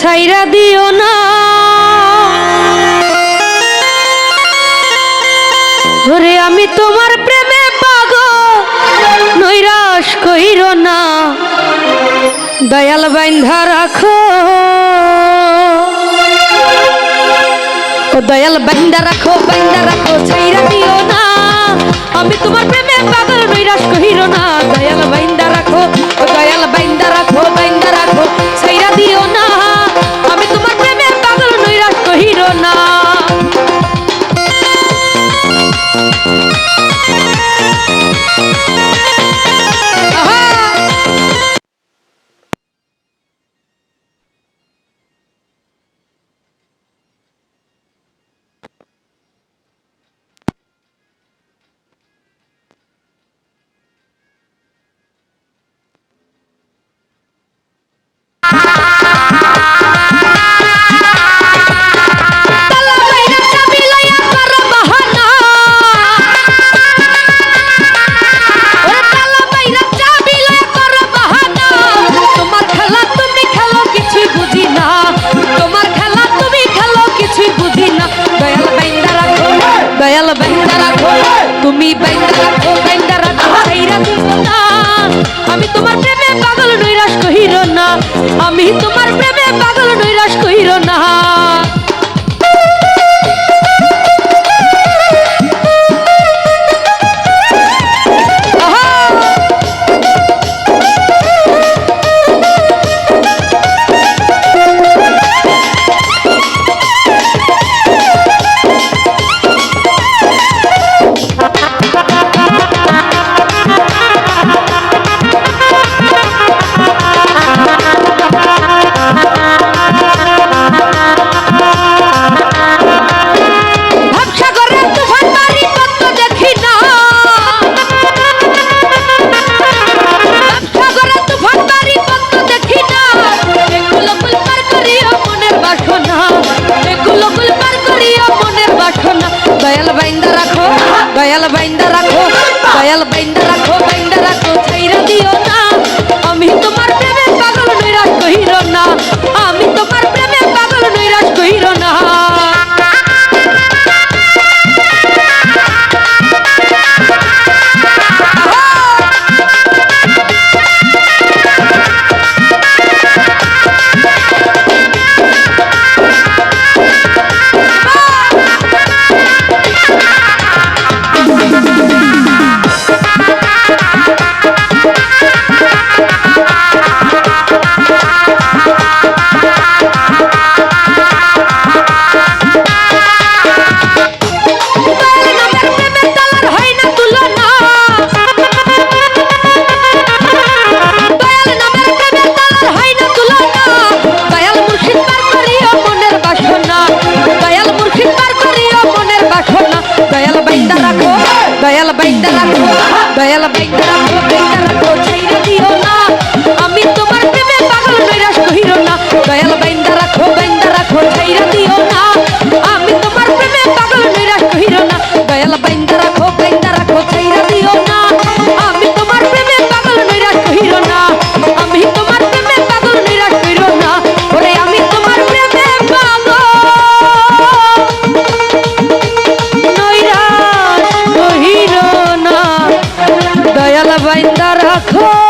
ছাইরা দিও না। ওরে আমি তোমার প্রেমে পাগল, নৈরাশ কইর না। দয়াল বাইন্ধা রাখো। দয়াল বাইন্দা রাখো বাইন্দা রাখো, ছাইরা দিও না। আমি তোমার প্রেমে পাগল, নৈরাশ কহির না। তুমি বাইন্দা রাখো বাইন্দা রাখো ছাইরা দিও না। আমি তোমার প্রেমে পাগল নৈরাশ কহির না। আমি তোমার প্রেমে পাগল নৈরাশ কহির না। ಬಯಲ ಬೈಕ್ বাইন্দা রাখো